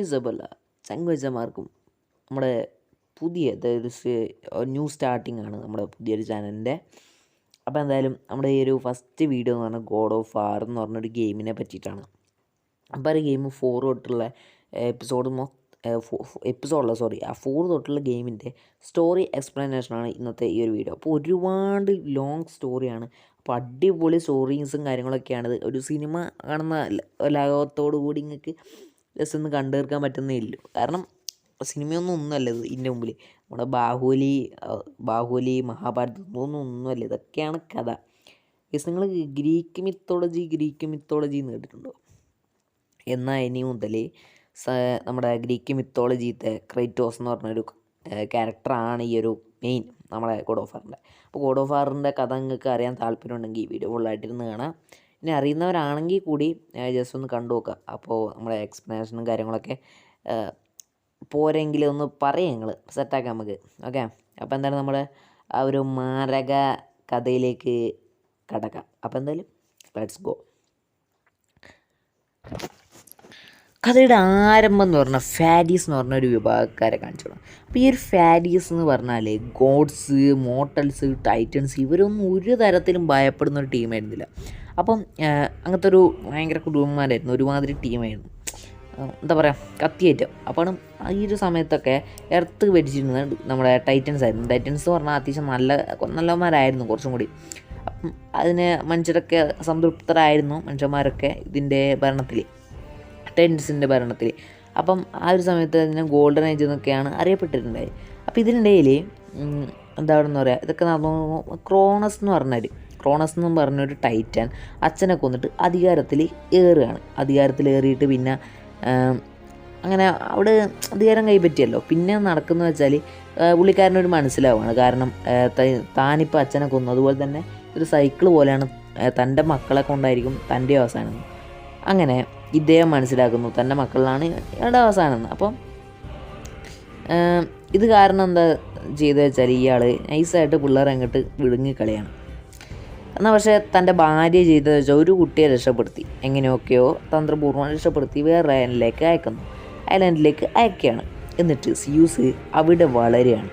Isabella ചങ്കുവച്ചമാർക്കും നമ്മുടെ പുതിയ അതായത് ന്യൂ സ്റ്റാർട്ടിംഗ് ആണ് നമ്മുടെ പുതിയൊരു ചാനലിന്റെ. അപ്പോൾ എന്തായാലും നമ്മുടെ ഈ ഒരു ഫസ്റ്റ് വീഡിയോ എന്ന് പറഞ്ഞാൽ ഗോഡ് ഓഫ് ആർ എന്ന് പറഞ്ഞൊരു ഗെയിമിനെ പറ്റിയിട്ടാണ്. അപ്പോൾ ആ ഗെയിം ഫോർ തൊട്ടുള്ള എപ്പിസോഡ് എപ്പിസോഡല്ല സോറി ആ ഫോർ തൊട്ടുള്ള ഗെയിമിന്റെ സ്റ്റോറി എക്സ്പ്ലനേഷനാണ് ഇന്നത്തെ ഈ ഒരു വീഡിയോ അപ്പോൾ ഒരുപാട് ലോങ് സ്റ്റോറിയാണ് അപ്പോൾ അടിപൊളി സ്റ്റോറീസും കാര്യങ്ങളൊക്കെയാണ്. ഇത് ഒരു സിനിമ കാണുന്ന ലാഘവത്തോടു കൂടി നിങ്ങൾക്ക് ഒന്ന് കണ്ടു തീർക്കാൻ പറ്റുന്നേ ഇല്ലു കാരണം സിനിമയൊന്നും ഒന്നുമല്ല ഇത് ഇതിന്റെ മുമ്പിൽ നമ്മുടെ ബാഹുബലി ബാഹുബലി മഹാഭാരതം ഒന്നും ഒന്നുമല്ല. ഇതൊക്കെയാണ് കഥ. ഗസ് നിങ്ങൾ ഗ്രീക്ക് മിത്തോളജി ഗ്രീക്ക് മിത്തോളജി എന്ന് കേട്ടിട്ടുണ്ടോ? എന്നാൽ ഇനി മുതൽ നമ്മുടെ ഗ്രീക്ക് മിത്തോളജിത്തെ ക്രൈറ്റോസ് എന്ന് പറഞ്ഞൊരു ക്യാരക്ടറാണ് ഈ ഒരു മെയിൻ നമ്മുടെ ഗോഡ് ഓഫ് അപ്പോൾ ഗോഡ് ഓഫ് കഥ നിങ്ങൾക്ക് അറിയാൻ താല്പര്യമുണ്ടെങ്കിൽ വീഡിയോ ഫുള്ളായിട്ടിരുന്ന് കാണാം. ഇനി അറിയുന്നവരാണെങ്കിൽ കൂടി ജസ്റ്റ് ഒന്ന് കണ്ടു നോക്കുക അപ്പോൾ നമ്മുടെ എക്സ്പ്ലനേഷനും കാര്യങ്ങളൊക്കെ പോരെങ്കിൽ ഒന്ന് പറയും നിങ്ങൾ സെറ്റാക്കാം നമുക്ക്. ഓക്കെ അപ്പോൾ എന്തായാലും നമ്മൾ ആ ഒരു മാരക കഥയിലേക്ക് കടക്കാം. അപ്പോൾ എന്തായാലും ലെറ്റ്സ് ഗോ കഥയുടെ ആരംഭം എന്ന് പറഞ്ഞാൽ ഫാഡീസ് എന്ന് പറഞ്ഞ ഒരു വിഭാഗക്കാരെ കാണിച്ചു അപ്പോൾ ഈ ഒരു ഫാഡീസ് എന്ന് പറഞ്ഞാൽ ഗോഡ്സ് മോട്ടൽസ് ടൈറ്റൻസ് ഇവരൊന്നും ഒരു തരത്തിലും ഭയപ്പെടുന്ന ഒരു ടീമായിരുന്നില്ല അപ്പം അങ്ങനത്തെ ഒരു ഭയങ്കര കുടുംബന്മാരായിരുന്നു ഒരുമാതിരി ടീമായിരുന്നു. എന്താ പറയുക കത്തിയേറ്റം. അപ്പോൾ ഈ ഒരു സമയത്തൊക്കെ എർത്ത് ഭരിച്ചിരുന്നത് നമ്മുടെ ടൈറ്റൻസ് ആയിരുന്നു. ടൈറ്റൻസ് എന്ന് പറഞ്ഞാൽ അത്യാവശ്യം നല്ല നല്ലവന്മാരായിരുന്നു കുറച്ചും കൂടി. അപ്പം അതിന് മനുഷ്യരൊക്കെ സംതൃപ്തരായിരുന്നു മനുഷ്യന്മാരൊക്കെ ഇതിന്റെ ഭരണത്തിൽ ടൈറ്റൻസിന്റെ ഭരണത്തിൽ. അപ്പം ആ ഒരു സമയത്ത് അതിനെ ഗോൾഡൻ ഏജ് എന്നൊക്കെയാണ് അറിയപ്പെട്ടിട്ടുണ്ടായത്. അപ്പോൾ ഇതിനിടയിൽ എന്താണെന്ന് പറയുക ഇതൊക്കെ നടന്നു ക്രോണസ് എന്ന് പറഞ്ഞൊരു ക്രോണസ് എന്ന് പറഞ്ഞൊരു ടൈറ്റൻ അച്ഛനെ കൊന്നിട്ട് അധികാരത്തിൽ ഏറുകയാണ്. അധികാരത്തിൽ ഏറിയിട്ട് പിന്നെ അങ്ങനെ അവിടെ അധികാരം കൈപ്പറ്റിയല്ലോ. പിന്നെ നടക്കുന്നത് വെച്ചാൽ പുള്ളിക്കാരനൊരു മനസ്സിലാവുകയാണ് കാരണം താനിപ്പോൾ അച്ഛനെ കൊന്നു. അതുപോലെ തന്നെ ഒരു സൈക്കിൾ പോലെയാണ് തന്റെ മക്കളെ കൊണ്ടായിരിക്കും തന്റെ അവസാനം. അങ്ങനെ ഇദ്ദേഹം മനസ്സിലാക്കുന്നു തന്റെ മക്കളിലാണ് ഇയാളുടെ അവസാനം. അപ്പം ഇത് കാരണം എന്താ ചെയ്തത് വെച്ചാൽ ഇയാൾ നൈസായിട്ട് പിള്ളേരെ അങ്ങോട്ട് വിഴുങ്ങിക്കളിയാണ് എന്നാൽ പക്ഷേ തന്റെ ഭാര്യ ചെയ്തത് വെച്ചാൽ ഒരു കുട്ടിയെ രക്ഷപ്പെടുത്തി. എങ്ങനെയൊക്കെയോ തന്ത്രപൂർവം രക്ഷപ്പെടുത്തി വേറെ അയലിലേക്ക് അയക്കുന്നു. അയലൻഡിലേക്ക് അയക്കുകയാണ്. എന്നിട്ട് സിയൂസ് അവിടെ വളരെയാണ്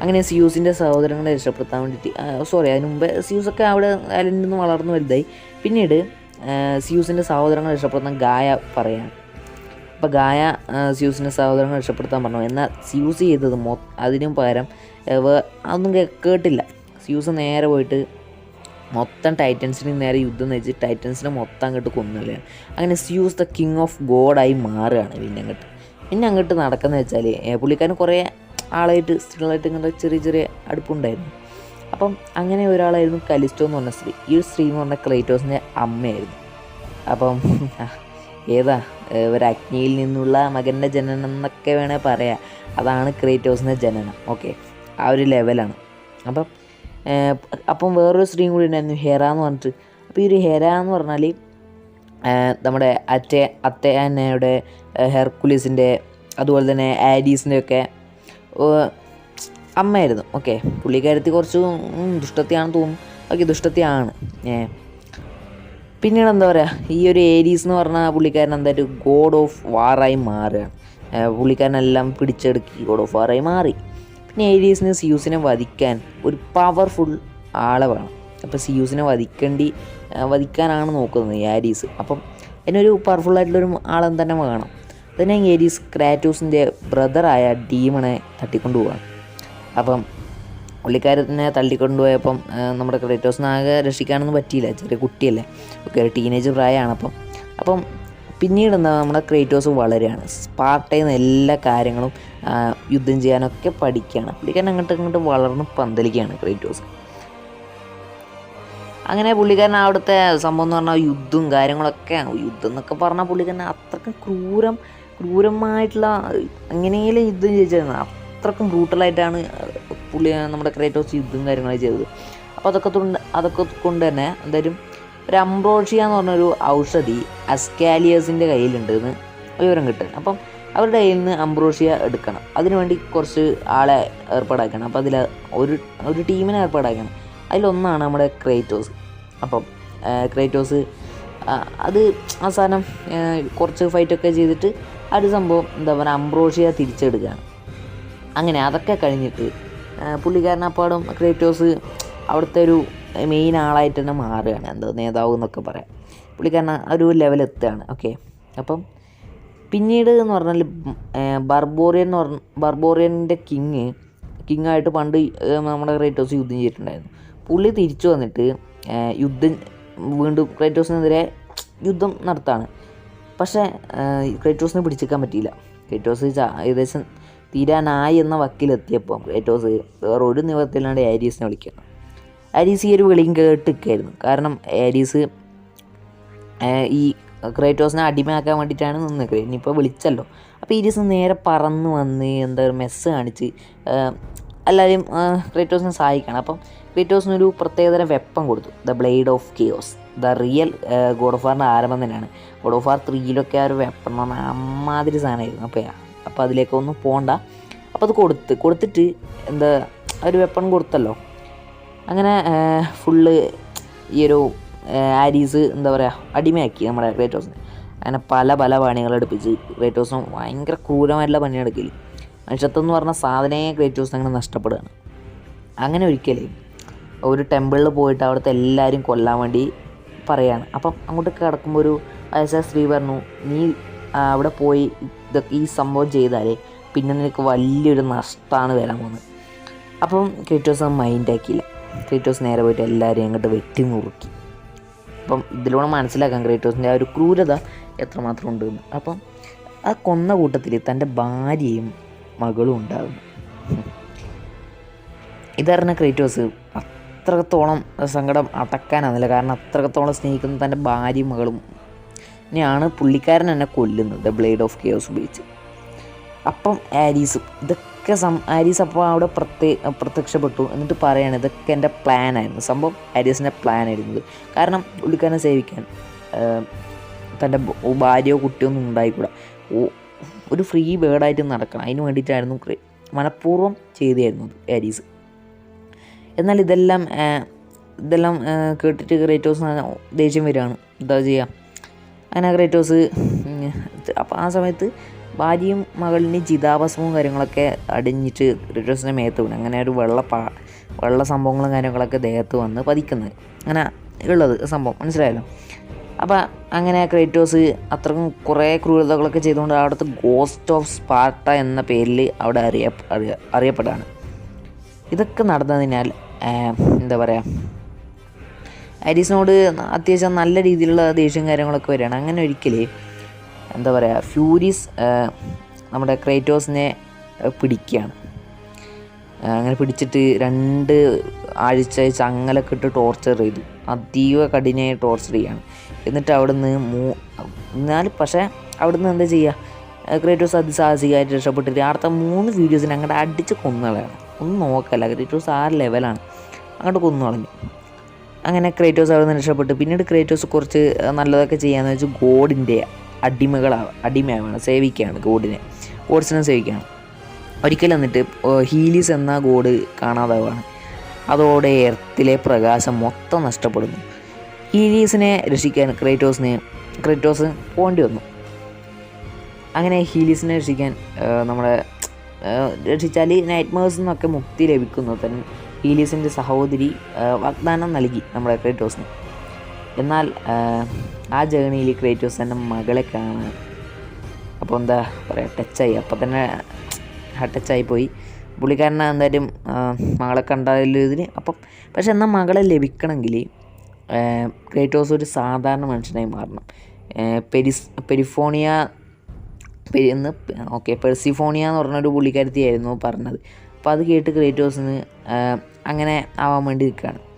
അങ്ങനെ സിയൂസിന്റെ സഹോദരങ്ങളെ രക്ഷപ്പെടുത്താൻ വേണ്ടിയിട്ട് സോറി അതിന് മുമ്പ് സിയൂസൊക്കെ അവിടെ അയലൻഡിൽ നിന്ന് വളർന്നു വലുതായി. പിന്നീട് സിയൂസിന്റെ സഹോദരങ്ങളെ രക്ഷപ്പെടുത്താൻ ഗായ പറയാണ് അപ്പോൾ ഗായ സിയൂസിന്റെ സഹോദരങ്ങളെ രക്ഷപ്പെടുത്താൻ പറഞ്ഞു. എന്നാൽ സിയൂസ് ചെയ്തത് മൊ അതിനും പകരം അതൊന്നും കേട്ടില്ല. സിയൂസ് നേരെ പോയിട്ട് മൊത്തം ടൈറ്റൻസിന് നേരെ യുദ്ധം നയിച്ച് ടൈറ്റൻസിനെ മൊത്തം അങ്ങോട്ട് കൊന്നുകളയാണ് അങ്ങനെ സ്യൂസ് ദ കിങ് ഓഫ് ഗോഡായി മാറുകയാണ് പിന്നെ അങ്ങോട്ട്. പിന്നെ അങ്ങോട്ട് നടക്കുന്നത് വെച്ചാൽ പുള്ളിക്കാരൻ കുറേ ആളായിട്ട് സ്ത്രീകളായിട്ട് ഇങ്ങനെ ചെറിയ ചെറിയ അടുപ്പുണ്ടായിരുന്നു. അപ്പം അങ്ങനെ ഒരാളായിരുന്നു കലിസ്റ്റോ എന്ന് പറഞ്ഞ സ്ത്രീ. ഈ സ്ത്രീ എന്ന് പറഞ്ഞ ക്ലൈറ്റോസിന്റെ അമ്മയായിരുന്നു. അപ്പം ഏതാ ഒരു അഗ്നിയിൽ നിന്നുള്ള മകന്റെ ജനനം എന്നൊക്കെ വേണേൽ പറയാം. അതാണ് ക്രേറ്റോസിന്റെ ജനനം. ഓക്കെ. ആ ഒരു ലെവലാണ്. അപ്പം അപ്പം വേറൊരു സ്ത്രീയും കൂടി ഉണ്ടായിരുന്നു ഹെറ എന്ന് പറഞ്ഞിട്ട്. അപ്പോൾ ഈ ഒരു ഹെറ എന്ന് പറഞ്ഞാൽ നമ്മുടെ അറ്റ അത്തേനയുടെ ഹെർക്കുലീസിന്റെ അതുപോലെ തന്നെ ആഡീസിന്റെ ഒക്കെ അമ്മയായിരുന്നു. ഓക്കെ പുള്ളിക്കാരത്തി കുറച്ച് ദുഷ്ടത്തെയാണെന്ന് തോന്നുന്നു. ഓക്കെ ദുഷ്ടത്തെയാണ്. ഏ പിന്നീട് എന്താ പറയുക ഈ ഒരു ഏരീസ് എന്ന് പറഞ്ഞാൽ പുള്ളിക്കാരൻ എന്തായാലും ഗോഡ് ഓഫ് വാറായി മാറുകയാണ്. പുള്ളിക്കാരനെല്ലാം പിടിച്ചെടുക്കി ഗോഡ് ഓഫ് വാറായി മാറി. പിന്നെ ഏരീസിന് സിയൂസിനെ വധിക്കാൻ ഒരു പവർഫുൾ ആളെ വേണം. അപ്പോൾ സിയൂസിനെ വധിക്കേണ്ടി വധിക്കാനാണ് നോക്കുന്നത് ഏരീസ് അപ്പം അതിനൊരു പവർഫുൾ ആയിട്ടുള്ളൊരു ആളെ തന്നെ വേണം. അതിനെ ഏരീസ് ക്രാറ്റോസിന്റെ ബ്രദറായ ഡീമണെ തട്ടിക്കൊണ്ടു പോവാണ് അപ്പം പുള്ളിക്കാരനെ തള്ളിക്കൊണ്ടുപോയപ്പം നമ്മുടെ ക്രേറ്റോസിന് രക്ഷിക്കാനൊന്നും പറ്റിയില്ല. ചെറിയ കുട്ടിയല്ലേ. ഒക്കെ ടീനേജ് പ്രായമാണ് അപ്പം. അപ്പം പിന്നീട് എന്താ നമ്മുടെ ക്രേറ്റോസ് വളരെയാണ് സ്പാർട്ടയിൽ എല്ലാ കാര്യങ്ങളും യുദ്ധം ചെയ്യാനൊക്കെ പഠിക്കുകയാണ്. പുള്ളിക്കാരൻ അങ്ങോട്ട് ഇങ്ങോട്ട് വളർന്ന് പന്തലിക്കുകയാണ് ക്രേറ്റോസ് അങ്ങനെ പുള്ളിക്കാരൻ അവിടുത്തെ സംഭവം എന്ന് പറഞ്ഞാൽ യുദ്ധവും കാര്യങ്ങളൊക്കെ യുദ്ധം എന്നൊക്കെ പറഞ്ഞാൽ പുള്ളിക്കാരൻ അത്രക്കും ക്രൂരം ക്രൂരമായിട്ടുള്ള അങ്ങനെയെങ്കിലും യുദ്ധം ചെയ്തിരുന്നത് അത്രക്കും ബ്രൂട്ടലായിട്ടാണ് പുള്ളി നമ്മുടെ ക്രേറ്റോസ് യുദ്ധം കാര്യങ്ങളൊക്കെ ചെയ്തത്. അപ്പോൾ അതൊക്കെ അതൊക്കെ കൊണ്ട് തന്നെ എന്തായാലും ഒരു അംബ്രോഷിയ എന്ന് പറഞ്ഞൊരു ഔഷധി അസ്കാലിയേഴ്സിന്റെ കയ്യിലുണ്ടെന്ന് വിവരം കിട്ടുന്നത് അപ്പം അവരുടെ കയ്യിൽ നിന്ന് അംബ്രോഷിയ എടുക്കണം. അതിനുവേണ്ടി കുറച്ച് ആളെ ഏർപ്പാടാക്കണം. അപ്പോൾ അതിൽ ഒരു ഒരു ടീമിനെ ഏർപ്പാടാക്കണം. അതിലൊന്നാണ് നമ്മുടെ ക്രേറ്റോസ്. അപ്പം ക്രേറ്റോസ് അത് അവസാനം കുറച്ച് ഫൈറ്റൊക്കെ ചെയ്തിട്ട് ഒരു സംഭവം എന്താ പറയുക അംബ്രോഷിയ തിരിച്ചെടുക്കുകയാണ്. അങ്ങനെ അതൊക്കെ കഴിഞ്ഞിട്ട് പുള്ളിക്കാരനപ്പാടും ക്രേറ്റോസ് അവിടുത്തെ ഒരു മെയിൻ ആളായിട്ട് തന്നെ മാറുകയാണ്. എന്താ നേതാവ് എന്നൊക്കെ പറയാം. പുള്ളിക്കാരൻ ഒരു ലെവൽ എത്തുകയാണ്. ഓക്കെ അപ്പം പിന്നീട് എന്ന് പറഞ്ഞാൽ ബർബോറിയൻ എന്ന് പറഞ്ഞ ബർബോറിയന്റെ കിങ് കിങ്ങായിട്ട് പണ്ട് നമ്മുടെ ക്രൈറ്റോസ് യുദ്ധം ചെയ്തിട്ടുണ്ടായിരുന്നു. പുള്ളി തിരിച്ചു വന്നിട്ട് യുദ്ധം വീണ്ടും ക്രൈറ്റോസിനെതിരെ യുദ്ധം നടത്താണ്. പക്ഷേ ക്രൈറ്റോസിനെ പിടിച്ചേക്കാൻ പറ്റിയില്ല. ക്രൈറ്റോസ് ഏകദേശം തീരാനായി എന്ന വക്കിലെത്തിയപ്പോൾ ക്രൈറ്റോസ് വേറെ ഒരു നിവർത്തില്ലാണ്ട് ആരീസിനെ വിളിക്കണം ആരീസ് ഈ ഒരു വിളിയും കേട്ട് നിൽക്കുകയായിരുന്നു കാരണം ആരീസ് ഈ ക്രേറ്റോസിനെ അടിമയാക്കാൻ വേണ്ടിയിട്ടാണ് നിന്നത്. ഇനിയിപ്പോൾ വിളിച്ചല്ലോ. അപ്പോൾ ഈരീസ് നേരെ പറന്ന് വന്ന് എന്താ ഒരു മെസ്സ് കാണിച്ച് എല്ലാവരും ക്രേറ്റോസിനെ സഹായിക്കണം. അപ്പം ക്രേറ്റോസിനൊരു പ്രത്യേകതരം വെപ്പം കൊടുത്തു. The blade of chaos the real god of വാറിന്റെ ആരംഭം തന്നെയാണ്. ഗോഡ് ഓഫ് വാർ ത്രീയിലൊക്കെ ആ ഒരു വെപ്പൺ എന്ന് പറഞ്ഞാൽ അമ്മാതിരി സാധനമായിരുന്നു. അപ്പോൾ അപ്പോൾ അതിലേക്കൊന്നും പോകണ്ട അപ്പോൾ അത് കൊടുത്ത് കൊടുത്തിട്ട് എന്താ ഒരു വെപ്പൺ കൊടുത്തല്ലോ. അങ്ങനെ ഫുള്ള് ഈ ഒരു ആരീസ് എന്താ പറയുക അടിമയാക്കി നമ്മുടെ ക്രേറ്റോസിനെ അങ്ങനെ പല പല പണികൾ എടുപ്പിച്ച് ക്രേറ്റോസിന് ഭയങ്കര ക്രൂരമായിട്ടുള്ള പണിയെടുക്കില്ല മനുഷ്യത്വം എന്ന് പറഞ്ഞ സാധനയെ ക്രേറ്റോസ് അങ്ങനെ നഷ്ടപ്പെടുകയാണ്. അങ്ങനെ ഒരിക്കലേ ഒരു ടെമ്പിളിൽ പോയിട്ട് അവിടുത്തെ എല്ലാവരും കൊല്ലാൻ വേണ്ടി പറയാണ്. അപ്പം അങ്ങോട്ട് കിടക്കുമ്പോൾ ഒരു വയസ്സായ സ്ത്രീ പറഞ്ഞു നീ അവിടെ പോയി ഇതൊക്കെ ഈ സംഭവം ചെയ്താലേ പിന്നെ നിനക്ക് വലിയൊരു നഷ്ടമാണ് വരാൻ പോകുന്നത്. അപ്പം ക്രേറ്റോസ് മൈൻഡ് ആക്കിയില്ല. ക്രേറ്റോസ് നേരെ പോയിട്ട് എല്ലാവരെയും അങ്ങോട്ട് വെട്ടി നുറുക്കി. അപ്പം ഇതിലൂടെ മനസ്സിലാക്കാൻ ക്രേറ്റോസിന്റെ ആ ഒരു ക്രൂരത എത്രമാത്രം ഉണ്ടെന്ന് അപ്പം ആ കൊന്ന കൂട്ടത്തിൽ തന്റെ ഭാര്യയും മകളും ഉണ്ടാകുന്നു. ഇതറിഞ്ഞ ക്രേറ്റോസ്. അത്രത്തോളം സങ്കടം അടക്കാനാകുന്നില്ല കാരണം അത്രത്തോളം സ്നേഹിക്കുന്ന തന്റെ ഭാര്യയും മകളും ഇനിയാണ് പുള്ളിക്കാരൻ എന്നെ കൊല്ലുന്നത്. ബ്ലേഡ് ഓഫ് കെയോസ് ഉപയോഗിച്ച്. അപ്പം ആരീസും ഇതൊക്കെ സം ആരിസ് അപ്പോൾ അവിടെ പ്രത്യേ പ്രത്യക്ഷപ്പെട്ടു. എന്നിട്ട് പറയാണ് ഇതൊക്കെ എന്റെ പ്ലാനായിരുന്നു സംഭവം ആരീസിന്റെ പ്ലാൻ ആയിരുന്നത് കാരണം പുള്ളിക്കാരനെ സേവിക്കാൻ തന്റെ ഭാര്യയോ കുട്ടിയോ ഒന്നും ഉണ്ടായിക്കൂടാ. ഒരു ഫ്രീ ബേർഡായിട്ട് നടക്കണം. അതിന് വേണ്ടിയിട്ടായിരുന്നു മനഃപൂർവം ചെയ്തായിരുന്നു ആരീസ്. എന്നാൽ ഇതെല്ലാം ഇതെല്ലാം കേട്ടിട്ട് ക്രേറ്റോസ് ദേഷ്യം വരികയാണ്. എന്താ ചെയ്യുക അങ്ങനെ ഗ്രേറ്റോസ് അപ്പോൾ ആ സമയത്ത് ഭാര്യയും മകളിന് ചിതാഭസ്മവും കാര്യങ്ങളൊക്കെ അടിഞ്ഞിട്ട് ഋഷസിന്റെ മേത്ത് വീണ്. അങ്ങനെ ഒരു വെള്ള പാ വെള്ള സംഭവങ്ങളും കാര്യങ്ങളൊക്കെ ദേഹത്ത് വന്ന് പതിക്കുന്നത്. അങ്ങനെ ഉള്ളത് സംഭവം. മനസ്സിലായല്ലോ? അപ്പോൾ അങ്ങനെ ക്രേറ്റോസ് അത്രയും കുറേ ക്രൂരതകളൊക്കെ ചെയ്തുകൊണ്ട് അവിടുത്തെ ഗോസ്റ്റ് ഓഫ് സ്പാർട്ട എന്ന പേരിൽ അവിടെ അറിയ അറിയ ഇതൊക്കെ നടന്നതിനാൽ എന്താ പറയുക ആരീസിനോട് അത്യാവശ്യം നല്ല രീതിയിലുള്ള ദേഷ്യം കാര്യങ്ങളൊക്കെ വരികയാണ്. അങ്ങനെ ഒരിക്കൽ എന്താ പറയുക ഫ്യൂരീസ് നമ്മുടെ ക്രേറ്റോസിനെ പിടിക്കുകയാണ്. അങ്ങനെ പിടിച്ചിട്ട് രണ്ട് ആഴ്ച ചങ്ങലൊക്കെ ഇട്ട് ടോർച്ചർ ചെയ്തു. അതീവ കഠിനമായി ടോർച്ചർ ചെയ്യാണ്. എന്നിട്ട് അവിടുന്ന് മൂ എന്നാൽ പക്ഷേ അവിടുന്ന് എന്താ ചെയ്യുക ക്രേറ്റോസ് അതിസാഹസികമായിട്ട് രക്ഷപ്പെട്ടിട്ട് അടുത്ത മൂന്ന് വീഡിയോസിന് അങ്ങോട്ട് അടിച്ച് കൊന്നുകളയാണ് ഒന്നും നോക്കല്ല. ക്രേറ്റോസ് ആ ലെവലാണ് അങ്ങോട്ട് കൊന്നു കളഞ്ഞു. അങ്ങനെ ക്രേറ്റോസ് അവിടെ നിന്ന് രക്ഷപ്പെട്ടു. പിന്നീട് ക്രേറ്റോസ് കുറച്ച് നല്ലതൊക്കെ ചെയ്യാന്ന് വെച്ചാൽ ഗോഡിന്റെ അടിമകളാണ് അടിമയാവാണ് സേവിക്കുകയാണ് ഗോഡിനെ. ഗോഡ്സിനെ സേവിക്കുകയാണ്. ഒരിക്കൽ എന്നിട്ട് ഹീലീസ് എന്ന ഗോഡ് കാണാതാവുകയാണ് അതോടെ എർത്തിലെ പ്രകാശം മൊത്തം നഷ്ടപ്പെടുന്നു. ഹീലീസിനെ രക്ഷിക്കാൻ ക്രേറ്റോസിന് ക്രേറ്റോസ് പോകേണ്ടി വന്നു. അങ്ങനെ ഹീലീസിനെ രക്ഷിക്കാൻ നമ്മുടെ രക്ഷിച്ചാൽ നൈറ്റ്മേഴ്സ് എന്നൊക്കെ മുക്തി ലഭിക്കുന്നു. തന്നെ ഹീലീസിന്റെ സഹോദരി വാഗ്ദാനം നൽകി നമ്മുടെ ക്രേറ്റോസിന്. എന്നാൽ ആ, ആ ജേണിയിൽ ക്രിയേറ്റീവ്സ് എന്റെ മകളെ കാണാൻ. അപ്പോൾ എന്താ പറയുക ടച്ചായി അപ്പോൾ തന്നെ ടച്ചായി പോയി. പുള്ളിക്കാരനെ എന്തായാലും ആ, മകളെ കണ്ടതിന് അപ്പം പക്ഷെ എന്നാൽ മകളെ ലഭിക്കണമെങ്കിൽ ക്രേറ്റോസ് ഒരു സാധാരണ മനുഷ്യനായി മാറണം. ആ, പെരിസ് പെരിഫോണിയ പെരിന്ന് ഓക്കെ പെർസിഫോണിയ എന്ന് പറഞ്ഞൊരു പുള്ളിക്കാരത്തിയായിരുന്നു പറഞ്ഞത്. അപ്പോൾ അത് കേട്ട് ക്രിയേറ്റോസിന് അങ്ങനെ ആവാൻ വേണ്ടി നിൽക്കുകയാണ്.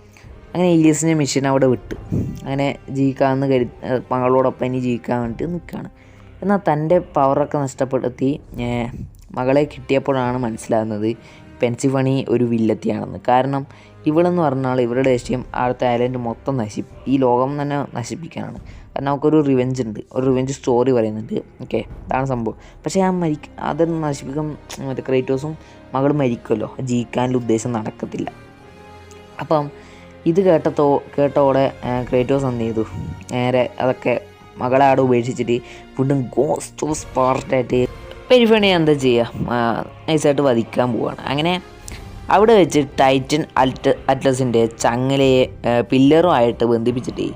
അങ്ങനെ ഇലിയസിന്റെ മെഷീൻ അവിടെ വിട്ട്. അങ്ങനെ ജീവിക്കാമെന്ന് കരു മകളോടൊപ്പം ഇനി ജീവിക്കാൻ വേണ്ടിയിട്ട് നിൽക്കുകയാണ് എന്നാൽ തന്റെ പവറൊക്കെ നഷ്ടപ്പെടുത്തി മകളെ കിട്ടിയപ്പോഴാണ് മനസ്സിലാകുന്നത് പെൻസിഫണി ഒരു വില്ലത്തിയാണെന്ന്. കാരണം ഇവളെന്ന് പറഞ്ഞാൽ ഇവരുടെ ലക്ഷ്യം അവിടുത്തെ ഐലൻഡ് മൊത്തം നശി ഈ ലോകം തന്നെ നശിപ്പിക്കാനാണ്. കാരണം നമുക്കൊരു റിവെഞ്ച് ഉണ്ട്. ഒരു റിവെഞ്ച് സ്റ്റോറി പറയുന്നുണ്ട്. ഓക്കെ അതാണ് സംഭവം. പക്ഷേ ആ മരിക്ക അത് നശിപ്പിക്കാൻ മറ്റേ ക്രേറ്റോസും മകൾ മരിക്കുമല്ലോ. ജീവിക്കാനുള്ള ഉദ്ദേശം നടക്കത്തില്ല. അപ്പം ഇത് കേട്ടത്തോ കേട്ടോടെ ക്രേറ്റോസ് എന്ത് ചെയ്തു? നേരെ അതൊക്കെ മകളാട് ഉപേക്ഷിച്ചിട്ട് വീണ്ടും ഗോസ്റ്റ് ഓഫ് സ്പാർട്ടായിട്ട് പെരിഫണി എന്താ ചെയ്യുക നൈസായിട്ട് വധിക്കാൻ പോവാണ്. അങ്ങനെ അവിടെ വെച്ച് ടൈറ്റൻ അൽറ്റ അറ്റ്ലസിന്റെ ചങ്ങലയെ പില്ലറുമായിട്ട് ബന്ധിപ്പിച്ചിട്ട്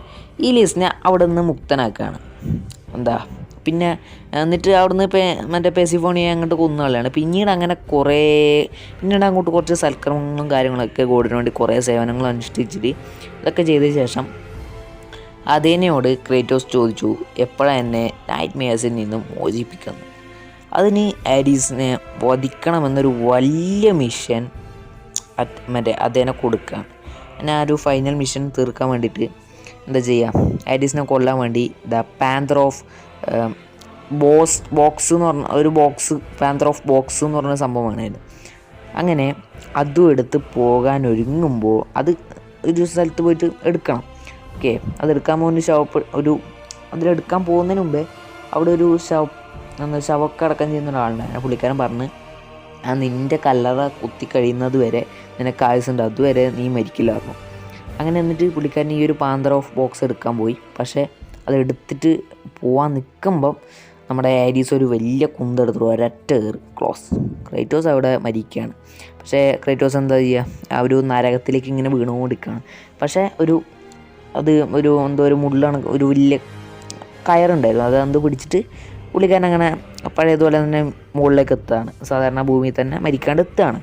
ഈ ലീസിനെ അവിടെ നിന്ന് മുക്തനാക്കുകയാണ് എന്താ? പിന്നെ എന്നിട്ട് അവിടുന്ന് പേ മറ്റേ പെസിഫോണിയെ അങ്ങോട്ട് കൊന്നുകളയാണ് പിന്നീട് അങ്ങനെ കുറേ പിന്നീട് അങ്ങോട്ട് കുറച്ച് സൽക്രമങ്ങളും കാര്യങ്ങളൊക്കെ ഗോഡിന് വേണ്ടി കുറേ സേവനങ്ങൾ അനുഷ്ഠിച്ചിട്ട് ഇതൊക്കെ ചെയ്ത ശേഷം അതേനയോട് ക്രേറ്റോസ് ചോദിച്ചു എപ്പോഴാണ് എന്നെ നൈറ്റ് മേഴ്സിൽ നിന്നും മോചിപ്പിക്കുന്നത്? അതിന് ആരീസിനെ വധിക്കണമെന്നൊരു വലിയ മിഷൻ മറ്റേ അതേനെ കൊടുക്കുകയാണ് എന്നെ ആ ഒരു ഫൈനൽ മിഷൻ തീർക്കാൻ വേണ്ടിയിട്ട് എന്താ ചെയ്യുക ആരീസിനെ കൊല്ലാൻ വേണ്ടി the panther of boss box എന്ന് പറഞ്ഞ ഒരു ബോക്സ് പാന്തർ ഓഫ് ബോക്സ് എന്ന് പറഞ്ഞ സംഭവമാണ് ഇത് അങ്ങനെ അതും എടുത്ത് പോകാൻ ഒരുങ്ങുമ്പോൾ അത് ഒരു സ്ഥലത്ത് പോയിട്ട് എടുക്കണം. ഓക്കെ അതെടുക്കാൻ പോകുന്ന ഷോപ്പ് ഒരു അതിലെടുക്കാൻ പോകുന്നതിന് മുമ്പേ അവിടെ ഒരു ശവ എന്താ ശവക്കടക്കം ചെയ്യുന്ന ഒരാളുണ്ടായിരുന്നു പുള്ളിക്കാരൻ പറഞ്ഞ് ആ നിന്റെ കല്ലറ കുത്തി കഴിയുന്നത് വരെ നിനക്ക് ആയുസുണ്ട് അതുവരെ നീ മരിക്കില്ലായിരുന്നു. അങ്ങനെ എന്നിട്ട് പുള്ളിക്കാരൻ ഈ ഒരു പാന്തർ ഓഫ് ബോക്സ് എടുക്കാൻ പോയി. പക്ഷേ അത് എടുത്തിട്ട് പോവാൻ നിൽക്കുമ്പം നമ്മുടെ ആരീസ് ഒരു വലിയ കുന്തെടുത്തു ഒരൊറ്റ കയറി. ക്ലോസ് ക്രൈറ്റോസ് അവിടെ മരിക്കുകയാണ്. പക്ഷേ ക്രൈറ്റോസ് എന്താ ചെയ്യുക? ആ ഒരു നരകത്തിലേക്ക് ഇങ്ങനെ വീണുകൊണ്ടിരിക്കുകയാണ്. പക്ഷേ ഒരു അത് ഒരു എന്തോ ഒരു മുള്ളാണ് ഒരു വലിയ കയറുണ്ടായിരുന്നു. അത് എന്ത് പിടിച്ചിട്ട് പുള്ളിക്കാരൻ അങ്ങനെ പഴയതുപോലെ തന്നെ മുകളിലേക്ക് എത്തുകയാണ്. സാധാരണ ഭൂമിയിൽ തന്നെ മരിക്കാണ്ട് എത്തുകയാണ്.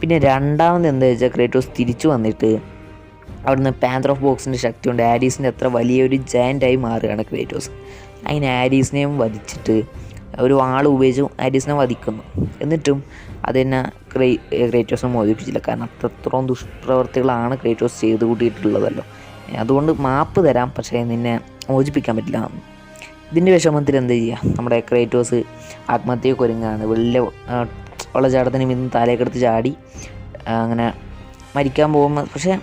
പിന്നെ രണ്ടാമത് എന്താ വെച്ചാൽ ക്രേറ്റോസ് തിരിച്ചു വന്നിട്ട് അവിടുന്ന് പാന്തർ ഓഫ് ബോക്സിന്റെ ശക്തി കൊണ്ട് ആരീസിന്റെ അത്ര വലിയൊരു ജയന്റായി മാറുകയാണ് ക്രേറ്റോസ് അങ്ങനെ ആരീസിനെയും വധിച്ചിട്ട് ഒരു ആൾ ഉപയോഗിച്ച് ആരീസിനെ വധിക്കുന്നു. എന്നിട്ടും അതിനെ ക്രേ ക്രേറ്റോസിനെ മോചിപ്പിച്ചില്ല. കാരണം അത്രത്തോളം ദുഷ്പ്രവർത്തികളാണ് ക്രേറ്റോസ് ചെയ്തു കൂട്ടിയിട്ടുള്ളതല്ലോ. അതുകൊണ്ട് മാപ്പ് തരാം. പക്ഷേ നിന്നെ മോചിപ്പിക്കാൻ പറ്റില്ല. ഇതിന്റെ വിഷമത്തിൽ എന്ത് ചെയ്യുക നമ്മുടെ ക്രേറ്റോസ് ആത്മഹത്യയൊക്കെ ഒരുങ്ങാണ് വലിയ വെള്ളച്ചാട്ടത്തിന് ഇന്ന് തലയൊക്കെടുത്ത് ചാടി അങ്ങനെ മരിക്കാൻ പോകുമ്പോൾ പക്ഷേ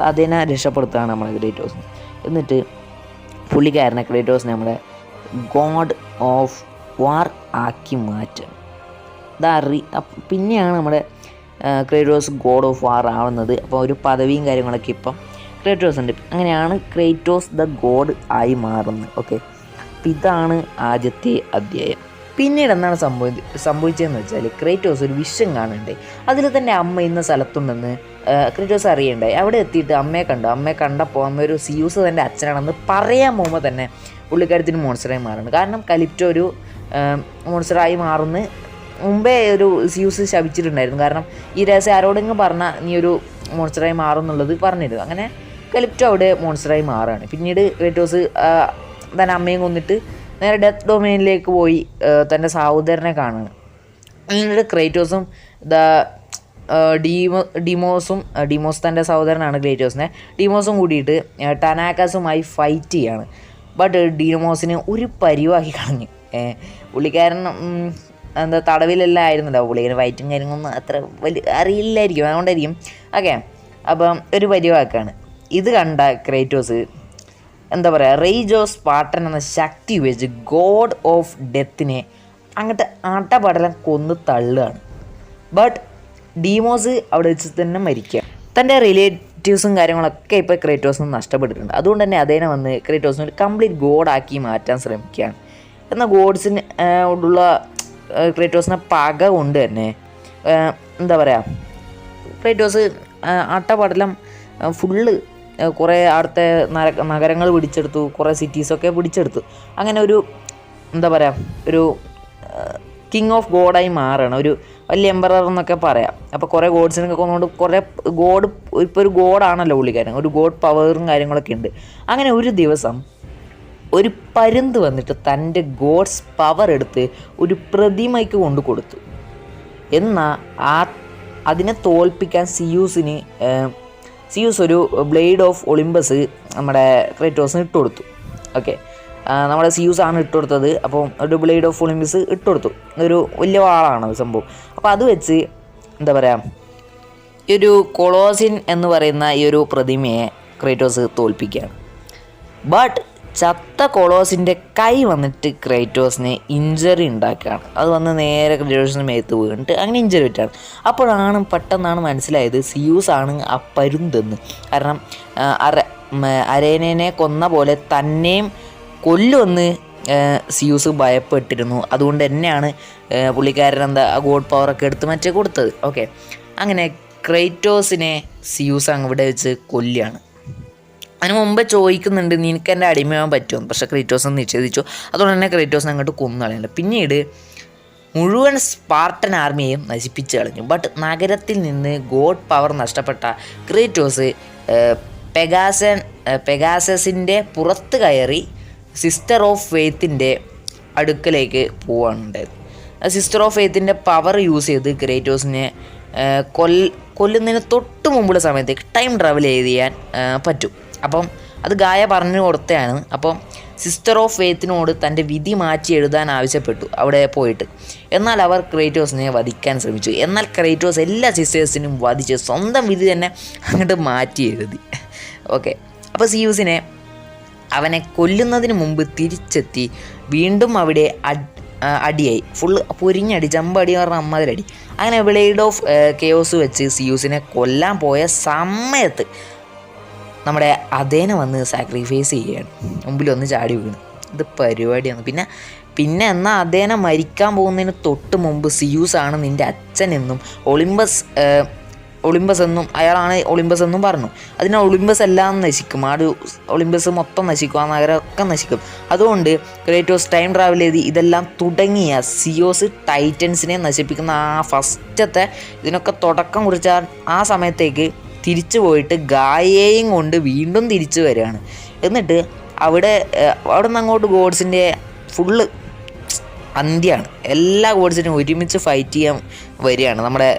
അതിനെ രക്ഷപ്പെടുത്തുകയാണ് നമ്മുടെ ക്രേറ്റോസ്. എന്നിട്ട് പുള്ളിക്കാരനെ ക്രേറ്റോസിനെ നമ്മുടെ ഗോഡ് ഓഫ് വാർ ആക്കി ഇതറി അപ്പ- പിന്നെയാണ് നമ്മുടെ ക്രേറ്റോസ് ഗോഡ് ഓഫ് വാർ ആവുന്നത്. അപ്പോൾ ഒരു പദവിയും കാര്യങ്ങളൊക്കെ ഇപ്പം ക്രേറ്റോസ് ഉണ്ട് അങ്ങനെയാണ് ക്രേറ്റോസ് ദ ഗോഡ് ആയി മാറുന്നത്. ഓക്കെ. അപ്പം ഇതാണ് ആദ്യത്തെ അധ്യായം. പിന്നീട് എന്താണ് സംഭവി സംഭവിച്ചതെന്ന് വെച്ചാൽ ക്രേറ്റോസ് ഒരു വിഷം കാണുന്നുണ്ട്. അതിൽ തന്നെ അമ്മ ഇന്ന സ്ഥലത്തുണ്ടെന്ന് ക്രേറ്റോസ് അറിയണ്ടായി അവിടെ എത്തിയിട്ട് അമ്മയെ കണ്ടു. അമ്മയെ കണ്ടപ്പോൾ അമ്മ ഒരു സിയൂസ് തന്റെ അച്ഛനാണെന്ന് പറയാൻ പോകുമ്പോൾ തന്നെ പുള്ളിക്കാരത്തിന് മോൺസ്റ്ററായി മാറുന്നു. കാരണം കലിപ്റ്റോ ഒരു മോൺസ്റ്ററായി മാറുന്ന മുമ്പേ ഒരു സിയൂസ് ശപിച്ചിട്ടുണ്ടായിരുന്നു. കാരണം ഈ രഹസ്യം ആരോടെങ്കിലും പറഞ്ഞാൽ നീ ഒരു മോൺസ്റ്ററായി മാറും എന്നുള്ളത് പറഞ്ഞിരുന്നു. അങ്ങനെ കലിപ്റ്റോ അവിടെ മോൺസ്റ്ററായി മാറുകയാണ് പിന്നീട് ക്രേറ്റോസ് തന്നെ അമ്മയും കൊന്നിട്ട് നേരെ ഡെത്ത് ഡൊമൈനിലേക്ക് പോയി തന്റെ സഹോദരനെ കാണുകയാണ് പിന്നീട് ക്രേറ്റോസും ദ ഡീമോ ഡിമോസും ഡിമോസ് തന്റെ സഹോദരനാണ് ക്രേറ്റോസിനെ. ഡിമോസും കൂടിയിട്ട് ടനാക്കാസുമായി ഫൈറ്റ് ചെയ്യാണ്. ബട്ട് ഡിമോസിന് ഒരു പരിവാക്കി കളഞ്ഞു. പുള്ളിക്കാരൻ എന്താ തടവിലെല്ലാം ആയിരുന്നല്ലോ. പുള്ളിക്കാരൻ ഫൈറ്റും കാര്യങ്ങളൊന്നും അത്ര വലിയ അറിയില്ലായിരിക്കും. അതുകൊണ്ടായിരിക്കും. ഓക്കെ അപ്പം ഒരു പരിവാക്കാണ്. ഇത് കണ്ട ക്രേറ്റോസ് എന്താ പറയുക റേജ് ഓഫ് സ്പാട്ടൻ എന്ന ശക്തി ഉപയോഗിച്ച് ഗോഡ് ഓഫ് ഡെത്തിനെ അങ്ങോട്ട് ആട്ടപടലം കൊന്ന് തള്ളുകയാണ്. ബട്ട് ഡീമോസ് അവിടെ വെച്ച് തന്നെ മരിക്കുക. തന്റെ റിലേറ്റീവ്സും കാര്യങ്ങളൊക്കെ ഇപ്പോൾ ക്രേറ്റോസിന് നഷ്ടപ്പെട്ടിട്ടുണ്ട്. അതുകൊണ്ട് തന്നെ അദ്ദേഹം വന്ന് ക്രേറ്റോസിനെ ഒരു കംപ്ലീറ്റ് ഗോഡാക്കി മാറ്റാൻ ശ്രമിക്കുകയാണ്. എന്നാൽ ഗോഡ്സിന് ഉള്ള ക്രേറ്റോസിനെ പക കൊണ്ട് തന്നെ എന്താ പറയുക ക്രേറ്റോസ് ആട്ടപടലം ഫുള്ള് കുറേ അവിടുത്തെ നഗരങ്ങൾ പിടിച്ചെടുത്തു കുറേ സിറ്റീസൊക്കെ പിടിച്ചെടുത്തു. അങ്ങനെ ഒരു എന്താ പറയുക ഒരു കിങ് ഓഫ് ഗോഡായി മാറുകയാണ്. ഒരു വലിയ എംബറർ എന്നൊക്കെ പറയാം. അപ്പോൾ കുറേ ഗോഡ്സിനൊക്കെ കൊന്നുകൊണ്ട് കുറേ ഗോഡ് ഇപ്പോൾ ഒരു ഗോഡാണല്ലോ പുള്ളിക്കാരൻ. ഒരു ഗോഡ് പവറും കാര്യങ്ങളൊക്കെ ഉണ്ട്. അങ്ങനെ ഒരു ദിവസം ഒരു പരുന്ത് വന്നിട്ട് തന്റെ ഗോഡ്സ് പവർ എടുത്ത് ഒരു പ്രതിമയ്ക്ക് കൊണ്ടു കൊടുത്തു. എന്നാൽ ആ അതിനെ തോൽപ്പിക്കാൻ സിയൂസിന് സിയൂസ് ഒരു ബ്ലേഡ് ഓഫ് ഒളിമ്പസ് നമ്മുടെ ക്രൈറ്റോസിന് ഇട്ട് കൊടുത്തു. ഓക്കെ നമ്മുടെ സിയൂസ് ആണ് ഇട്ട് കൊടുത്തത്. അപ്പോൾ ഒരു ബ്ലേഡ് ഓഫ് ഒളിമ്പസ് ഇട്ട് കൊടുത്തു. ഒരു വലിയ വാളാണ് സംഭവം. അപ്പോൾ അത് വെച്ച് എന്താ പറയുക ഈ ഒരു കൊളോസിൻ എന്ന് പറയുന്ന ഈ ഒരു പ്രതിമയെ ക്രേറ്റോസ് തോൽപ്പിക്കുകയാണ്. ബട്ട് ചത്ത കൊളോസിന്റെ കൈ വന്നിട്ട് ക്രൈറ്റോസിനെ ഇഞ്ചറി ഉണ്ടാക്കുകയാണ്. അത് വന്ന് നേരെ ക്രൈറ്റോസിന് മേത്ത് വീണിട്ട് അങ്ങനെ ഇഞ്ചറി പറ്റാണ് അപ്പോഴാണ് പെട്ടെന്നാണ് മനസ്സിലായത് സിയൂസ് ആണ് ആ കാരണം അര അരേനെ കൊന്ന പോലെ തന്നെയും കൊല്ലുമെന്ന് സിയൂസ് ഭയപ്പെട്ടിരുന്നു. അതുകൊണ്ട് തന്നെയാണ് പുള്ളിക്കാരൻ എന്താ ഗോഡ് പവറൊക്കെ എടുത്ത് മറ്റേ കൊടുത്തത്. ഓക്കെ. അങ്ങനെ ക്രൈറ്റോസിനെ സിയൂസ് അങ്ങ് ഇവിടെ വെച്ച് കൊല്ലുകയാണ്. അതിന് മുമ്പ് ചോദിക്കുന്നുണ്ട് നിനക്ക് എന്റെ അടിമയാവാൻ പറ്റുമോ? പക്ഷെ ക്രൈറ്റോസ് നിഷേധിച്ചു. അതുകൊണ്ട് തന്നെ ക്രീറ്റോസ് അങ്ങോട്ട് കൊന്നു കളയുന്നില്ല പിന്നീട് മുഴുവൻ സ്പാർട്ടൻ ആർമിയെയും നശിപ്പിച്ചു കളഞ്ഞു. ബട്ട് നഗരത്തിൽ നിന്ന് ഗോഡ് പവർ നഷ്ടപ്പെട്ട ക്രീറ്റോസ് പെഗാസൻ പെഗാസസിന്റെ പുറത്ത് കയറി സിസ്റ്റർ ഓഫ് ഫെയ്ത്തിന്റെ അടുക്കലേക്ക് പോവാണ് ഉണ്ടായത് സിസ്റ്റർ ഓഫ് ഫെയ്ത്തിന്റെ പവർ യൂസ് ചെയ്ത് ക്രേറ്റോസിനെ കൊൽ കൊല്ലുന്നതിന് തൊട്ട് മുമ്പുള്ള സമയത്തേക്ക് ടൈം ട്രാവൽ ചെയ്യാൻ പറ്റും. അപ്പം അത് ഗായ പറഞ്ഞു കൊടുത്തതാണ്. അപ്പം സിസ്റ്റർ ഓഫ് ഫെയ്ത്തിനോട് തന്റെ വിധി മാറ്റി എഴുതാൻ ആവശ്യപ്പെട്ടു അവിടെ പോയിട്ട്. എന്നാൽ അവർ ക്രേറ്റോസിനെ വധിക്കാൻ ശ്രമിച്ചു. എന്നാൽ ക്രേറ്റോസ് എല്ലാ സിസ്റ്റേഴ്സിനും വധിച്ച് സ്വന്തം വിധി തന്നെ അങ്ങോട്ട് മാറ്റി എഴുതി. ഓക്കെ അപ്പോൾ സിയൂസിനെ അവനെ കൊല്ലുന്നതിന് മുമ്പ് തിരിച്ചെത്തി. വീണ്ടും അവിടെ അടിയായി. ഫുള്ള് പൊരിഞ്ഞടി ജമ്പടി പറഞ്ഞ അമ്മതിലടി അങ്ങനെ ബ്ലേഡ് ഓഫ് കെയോസ് വെച്ച് സിയൂസിനെ കൊല്ലാൻ പോയ സമയത്ത് നമ്മുടെ അതേനെ വന്ന് സാക്രിഫൈസ് ചെയ്യുകയാണ് മുമ്പിൽ ഒന്ന് ചാടി വീണ്. ഇത് പരിപാടിയാണ്. പിന്നെ പിന്നെ എന്നാൽ അതേനെ മരിക്കാൻ പോകുന്നതിന് തൊട്ട് മുമ്പ് സിയൂസ് ആണ് നിന്റെ അച്ഛനെന്നും ഒളിമ്പസ് ഒളിമ്പസ് എന്നും അയാളാണ് ഒളിമ്പസ് എന്നും പറഞ്ഞു. അതിന് ഒളിമ്പസ് എല്ലാം നശിക്കും. ആ ഒളിമ്പസ് മൊത്തം നശിക്കും. ആ നഗരമൊക്കെ നശിക്കും. അതുകൊണ്ട് ക്രേറ്റോസ് ടൈം ട്രാവൽ ചെയ്ത് ഇതെല്ലാം തുടങ്ങിയ സിയോസ് ടൈറ്റൻസിനെ നശിപ്പിക്കുന്ന ആ ഫസ്റ്റത്തെ ഇതിനൊക്കെ തുടക്കം കുറിച്ച ആ സമയത്തേക്ക് തിരിച്ചു പോയിട്ട് ഗായയെയും കൊണ്ട് വീണ്ടും തിരിച്ചു വരികയാണ്. എന്നിട്ട് അവിടെ അവിടെ നിന്ന് അങ്ങോട്ട് ഗോഡ്സിന്റെ ഫുള്ള് അന്ത്യമാണ് എല്ലാ ഗോഡ്സിനും ഒരുമിച്ച് ഫൈറ്റ് ചെയ്യാൻ വരികയാണ്. നമ്മുടെ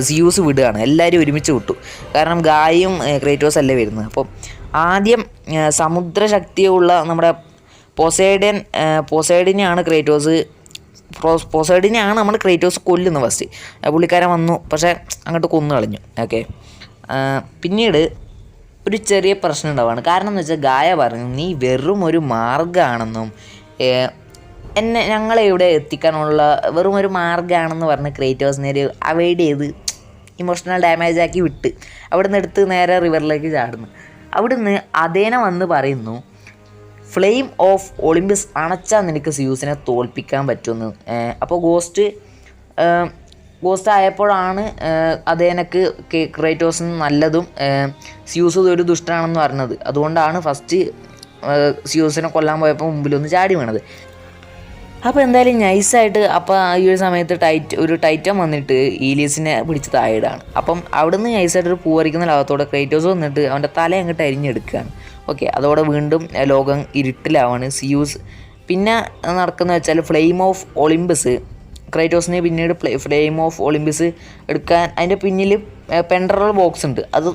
സിയൂസ് വിടുകയാണ്. എല്ലാവരും ഒരുമിച്ച് വിട്ടു. കാരണം ഗായും ക്രേറ്റോസ് അല്ലേ വരുന്നത്. അപ്പം ആദ്യം സമുദ്രശക്തിയുള്ള നമ്മുടെ പൊസൈഡൻ പൊസൈഡിനെയാണ് ക്രേറ്റോസ് പൊസൈഡിനെയാണ് നമ്മൾ ക്രേറ്റോസ് കൊല്ലുന്നത് ഫസ്റ്റ് പുള്ളിക്കാരൻ വന്നു. പക്ഷേ അങ്ങോട്ട് കൊന്നു കളഞ്ഞു. ഓക്കെ പിന്നീട് ഒരു ചെറിയ പ്രശ്നം ഉണ്ടാവുകയാണ് കാരണം എന്ന് വെച്ചാൽ ഗായ പറഞ്ഞു നീ വെറും ഒരു മാർഗമാണെന്നും എന്നെ ഞങ്ങളെ ഇവിടെ എത്തിക്കാനുള്ള വെറും ഒരു മാർഗമാണെന്ന് പറഞ്ഞ് ക്രിയേറ്റേഴ്സ് നേരെ അവോയ്ഡ് ചെയ്ത് ഇമോഷണൽ ഡാമേജ് ആക്കി വിട്ട് അവിടെ നിന്ന് എടുത്ത് നേരെ റിവറിലേക്ക് ചാടുന്നു. അവിടുന്ന് അതേനെ വന്ന് പറയുന്നു ഫ്ലെയിം ഓഫ് ഒളിമ്പസ് അണച്ചാൽ നിനക്ക് സ്യൂസിനെ തോൽപ്പിക്കാൻ പറ്റുമെന്ന്. അപ്പോൾ ഗോസ്റ്റ് ഗോസ്റ്റ് ആയപ്പോഴാണ് അതേനക്ക് ക്രേറ്റോസ് നല്ലതും സ്യൂസ് ഒരു ദുഷ്ടനാണെന്ന് പറഞ്ഞത് അതുകൊണ്ടാണ് ഫസ്റ്റ് സ്യൂസിനെ കൊല്ലാൻ പോയപ്പോൾ മുമ്പിലൊന്ന് ചാടി വീണത്. അപ്പോൾ എന്തായാലും നൈസായിട്ട് അപ്പോൾ ഈ ഒരു സമയത്ത് ടൈറ്റ് ഒരു ടൈറ്റം വന്നിട്ട് ഈലിയസിനെ പിടിച്ച് താഴെയിടാണ്. അപ്പം അവിടുന്ന് നൈസായിട്ട് ഒരു പൂവരിക്കുന്ന ലോകത്തോടെ ക്രേറ്റോസ് വന്നിട്ട് അവന്റെ തല അങ്ങോട്ട് അരിഞ്ഞെടുക്കുകയാണ്. ഓക്കെ അതോടെ വീണ്ടും ലോകം ഇരുട്ടിലാവാണ്. സിയൂസ് പിന്നെ നടക്കുന്നത് വെച്ചാൽ ഫ്ലെയിം ഓഫ് ഒളിമ്പസ് ക്രൈറ്റോസിന് പിന്നീട് പ്ലേ ഫ്ലെയിം ഓഫ് ഒളിമ്പിക്സ് എടുക്കാൻ അതിന്റെ പിന്നിൽ പെൻഡറൽ ബോക്സ് ഉണ്ട്. അത്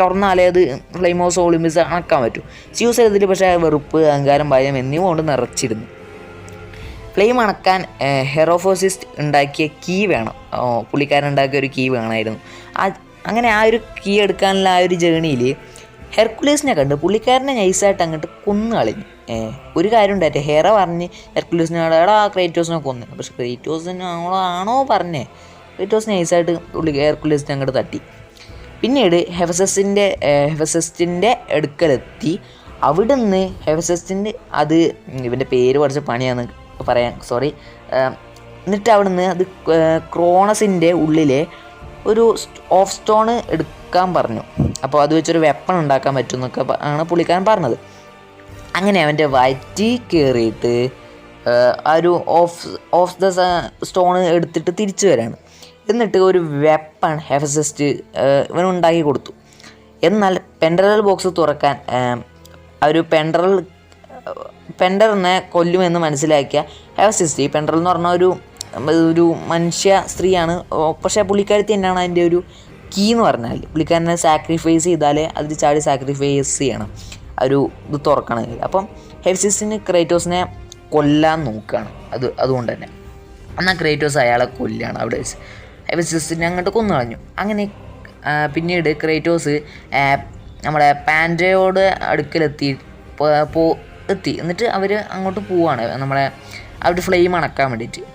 തുറന്നാലേ അത് ഫ്ലെയിം ഓഫ് ഒളിമ്പിക്സ് അണക്കാൻ പറ്റും. സ്യൂസ് ചെയ്തതിൽ പക്ഷേ വെറുപ്പ് അഹങ്കാരം ഭയം എന്നിവ കൊണ്ട് നിറച്ചിരുന്നു. ഫ്ലെയിം അണക്കാൻ ഹെറോഫോസിസ്റ്റ് ഉണ്ടാക്കിയ കീ വേണം. പുള്ളിക്കാരൻ ഉണ്ടാക്കിയ ഒരു കീ വേണമായിരുന്നു. അങ്ങനെ ആ ഒരു കീ എടുക്കാനുള്ള ആ ഒരു ജേണിയിൽ ഹെർക്കുലീസിനെ കണ്ട്. പുള്ളിക്കാരനെ നൈസായിട്ട് അങ്ങോട്ട് കൊന്നു കളഞ്ഞു. ഒരു കാര്യം ഉണ്ടായിട്ട് ഹെറ പറഞ്ഞ് ഹെർക്കുലീസിനോട് എടാ ക്രേറ്റോസിനെ കൊന്നു. പക്ഷെ ക്രേറ്റോസിനെ ആണോ പറഞ്ഞേ? ക്രേറ്റോസ് നൈസായിട്ട് പുള്ളി ഹെർക്കുലീസിനെ അങ്ങോട്ട് തട്ടി. പിന്നീട് ഹെഫസസിന്റെ ഹെഫസസ്റ്റിന്റെ അവിടെ നിന്ന് ഹെഫസസ്റ്റിന്റെ അത് ഇവന്റെ പേര് കുറച്ച് പണിയാന്ന് പറയാം സോറി. എന്നിട്ട് അവിടുന്ന് അത് ക്രോണസിന്റെ ഉള്ളിലെ ഒരു ഓഫ് സ്റ്റോണ് എടുക്കാൻ പറഞ്ഞു. അപ്പോൾ അത് വെച്ചൊരു വെപ്പൺ ഉണ്ടാക്കാൻ പറ്റും എന്നൊക്കെ ആണ് പുള്ളിക്കാരൻ പറഞ്ഞത്. അങ്ങനെ അവന്റെ വയറ്റി കയറിയിട്ട് ആ ഒരു ഓഫ് ഓഫ് ദ സ്റ്റോൺ എടുത്തിട്ട് തിരിച്ചു വരാണ്. എന്നിട്ട് ഒരു വെപ്പൺ ഹെഫസസ്റ്റ് ഇവൻ ഉണ്ടാക്കി കൊടുത്തു. എന്നാൽ പെൻഡറൽ ബോക്സ് തുറക്കാൻ ആ ഒരു പെൻഡറൽ പെൻഡറിനെ കൊല്ലുമെന്ന് മനസ്സിലാക്കിയ ഹെഫസിസ്റ്റ് ഈ പെൻഡറൽ എന്ന് പറഞ്ഞ ഒരു ഒരു മനുഷ്യ സ്ത്രീയാണ്. പക്ഷേ പുള്ളിക്കാരത്തി തന്നെയാണ് അതിന്റെ ഒരു കീ എന്ന് പറഞ്ഞാൽ പുള്ളിക്കാരനെ സാക്രിഫൈസ് ചെയ്താലേ അതിൽ ചാടി സാക്രിഫൈസ് ചെയ്യണം. ഒരു ഇത് തുറക്കണമെങ്കിൽ. അപ്പം ഹെഫ്സിസിന് ക്രേറ്റോസിനെ കൊല്ലാൻ നോക്കുകയാണ് അത് അതുകൊണ്ട് തന്നെ. എന്നാൽ ക്രേറ്റോസ് അയാളെ കൊല്ലുകയാണ് അവിടെ വെച്ച്. ഹെഫസിസ്റ്റിനെ അങ്ങോട്ട് കൊന്നു കളഞ്ഞു അങ്ങനെ പിന്നീട് ക്രേറ്റോസ് നമ്മുടെ പാൻഡയോട് അടുക്കലെത്തി പോ- എത്തി. എന്നിട്ട് അവർ അങ്ങോട്ട് പോവാണ്. നമ്മളെ അവിടെ ഫ്ലെയിം അണക്കാൻ വേണ്ടിയിട്ട്.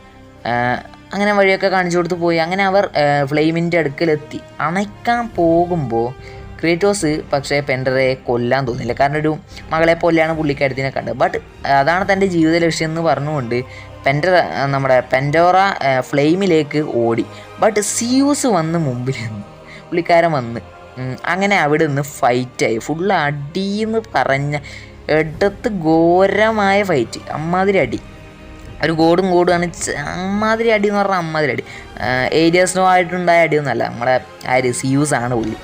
അങ്ങനെ വഴിയൊക്കെ കാണിച്ചു കൊടുത്ത് പോയി. അങ്ങനെ അവർ ഫ്ലെയിമിന്റെ അടുക്കലെത്തി. അണയ്ക്കാൻ പോകുമ്പോൾ ക്രേറ്റോസ് പക്ഷേ പെൻഡറെ കൊല്ലാൻ തോന്നില്ല കാരണം ഒരു മകളെ പോലെയാണ് പുള്ളിക്കാരത്തിനെ കണ്ടത്. ബട്ട് അതാണ് തന്റെ ജീവിത ലക്ഷ്യം എന്ന് പറഞ്ഞുകൊണ്ട് പെൻഡർ നമ്മുടെ പെൻഡോറ ഫ്ലെയിമിലേക്ക് ഓടി. ബട്ട് സിയൂസ് വന്ന് മുമ്പിൽ നിന്ന് പുള്ളിക്കാരൻ വന്ന് അങ്ങനെ അവിടെ നിന്ന് ഫൈറ്റായി. ഫുൾ അടിയെന്ന് പറഞ്ഞ എടുത്ത് ഘോരമായ ഫൈറ്റ്. അമ്മാതിരി അടി. ഒരു ഗോഡും ഗോഡുമാണ് അമ്മാതിരി അടി എന്ന് പറഞ്ഞാൽ അമ്മാതിരി അടി. ഏരിയസിനോ ആയിട്ടുണ്ടായ അടിയൊന്നുമല്ല നമ്മളെ ആര് ആണ് പുള്ളി.